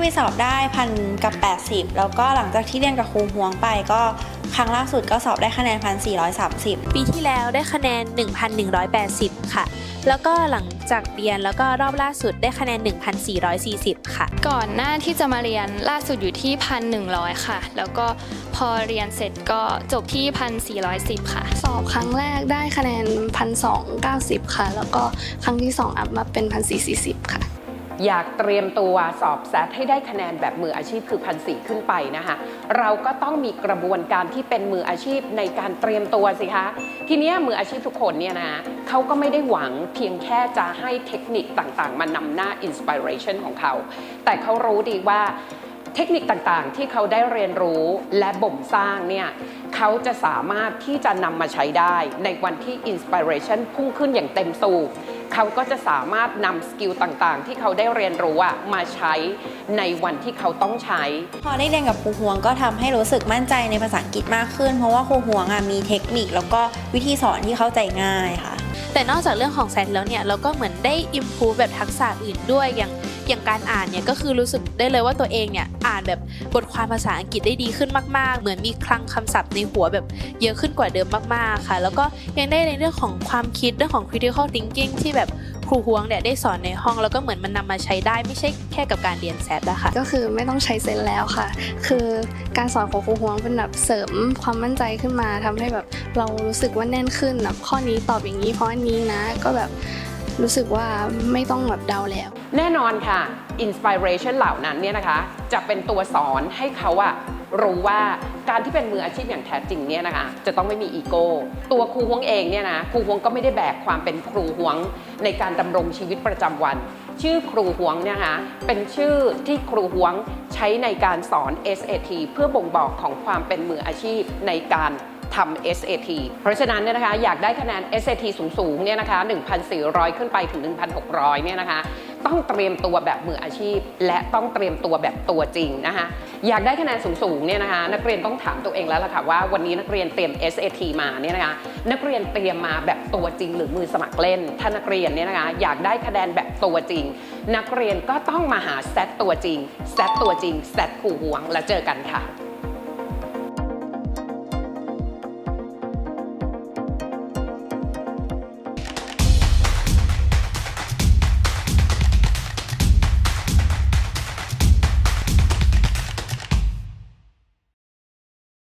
ไปสอบได้พันกับ80 แล้วก็หลังจากที่เรียนกับครูฮวงไปก็ครั้งล่าสุดก็สอบได้คะแนนพัน430 ปีที่แล้วได้คะแนน 1,180 ค่ะ แล้วก็หลังจากเรียนแล้วก็รอบล่าสุดได้คะแนน 1,440 ค่ะ ก่อนหน้าที่จะมาเรียนล่าสุดอยู่ที่พันหนึ่งร้อยค่ะ แล้วก็พอเรียนเสร็จก็จบที่พันสี่ร้อยสิบค่ะ สอบครั้งแรกได้คะแนนพันสองเก้าสิบค่ะ แล้วก็ครั้งที่สองอัพมาเป็นพันสี่สี่สิบค่ะ อยากเตรียมตัวสอบแซดให้ได้คะแนนแบบมืออาชีพคือพันสี่ขึ้นไปนะคะเราก็ต้องมีกระบวนการที่เป็นมืออาชีพในการเตรียมตัวสิคะทีเนี้ยมืออาชีพทุกคนเนี่ยนะเขาก็ไม่ได้หวังเพียงแค่จะให้เทคนิคต่างๆ มานำหน้าอินสปิเรชันของเขา แต่เขารู้ดีว่าเทคนิคต่างๆ ที่เขาได้เรียนรู้และบ่มสร้างเนี่ยเขาจะสามารถที่จะนำมาใช้ได้ในวันที่อินสปิเรชันพุ่งขึ้นอย่างเต็มสูบ เขาก็จะสามารถนำสกิลต่างๆ ที่เขาได้เรียนรู้อะมาใช้ในวันที่เขาต้องใช้ พอได้เรียนกับครูฮวงก็ทำให้รู้สึกมั่นใจในภาษาอังกฤษมากขึ้น เพราะว่าครูฮวงอะมีเทคนิคแล้วก็วิธีสอนที่เข้าใจง่ายค่ะ แต่นอกจากเรื่องของแซดแล้วเนี่ยเราก็เหมือนได้ improve แบบทักษะอื่นด้วยอย่าง อย่างการอ่านเนี่ยก็คือรู้สึกได้เลยว่าตัวเองเนี่ยอ่านแบบบทความภาษาอังกฤษได้ดีขึ้นมาก ๆ เหมือนมีคลังคำศัพท์ในหัวแบบเยอะขึ้นกว่าเดิมมากๆค่ะ แล้วก็ยังได้ในเรื่องของความคิดเรื่องของ critical thinking ที่แบบครูฮวงเนี่ยได้สอนในห้องแล้วก็เหมือนมันนำมาใช้ได้ไม่ใช่แค่กับการเรียนแซดอะค่ะก็คือไม่ต้องใช้เซนแล้วค่ะ คือการสอนของครูฮวงเป็นแบบเสริมความมั่นใจขึ้นมาทำให้แบบเรารู้สึกว่าแน่นขึ้นแบบข้อนี้ตอบอย่างนี้เพราะอันนี้นะก็แบบ รู้สึกว่าไม่ต้องแบบเดาแล้ว แน่นอนค่ะอินสปิเรชันเหล่านั้นเนี่ยนะคะ จะเป็นตัวสอนให้เขาอะรู้ว่าการที่เป็นมืออาชีพอย่างแท้จริงเนี่ยนะคะ จะต้องไม่มีอีโก้ ตัวครูฮวงเองเนี่ยนะครูฮวงก็ไม่ได้แบกความเป็นครูฮวงในการดำรงชีวิตประจำวัน ชื่อครูฮวงเนี่ยนะคะเป็นชื่อที่ครูฮวงใช้ในการสอน SAT เพื่อบ่งบอกของความเป็นมืออาชีพในการ ทำ SAT เพราะฉะนั้นเนี่ยนะคะอยากได้คะแนน SAT สูงๆเนี่ยนะคะ 1,400 ขึ้นไปถึง 1,600 เนี่ยนะคะ ต้องเตรียมตัวแบบมืออาชีพ และต้องเตรียมตัวแบบตัวจริงนะคะอยากได้คะแนนสูงๆเนี่ยนะคะ นักเรียนต้องถามตัวเองแล้วล่ะค่ะว่าวันนี้นักเรียนเตรียม SAT มาเนี่ยนะคะ นักเรียนเตรียมมาแบบตัวจริง หรือมือสมัครเล่น ถ้านักเรียนเนี่ยนะคะ อยากได้คะแนนแบบตัวจริง นักเรียนก็ต้องมาหาแซตตัวจริงแซตตัวจริงแซตครูหวงแล้วเจอกันค่ะ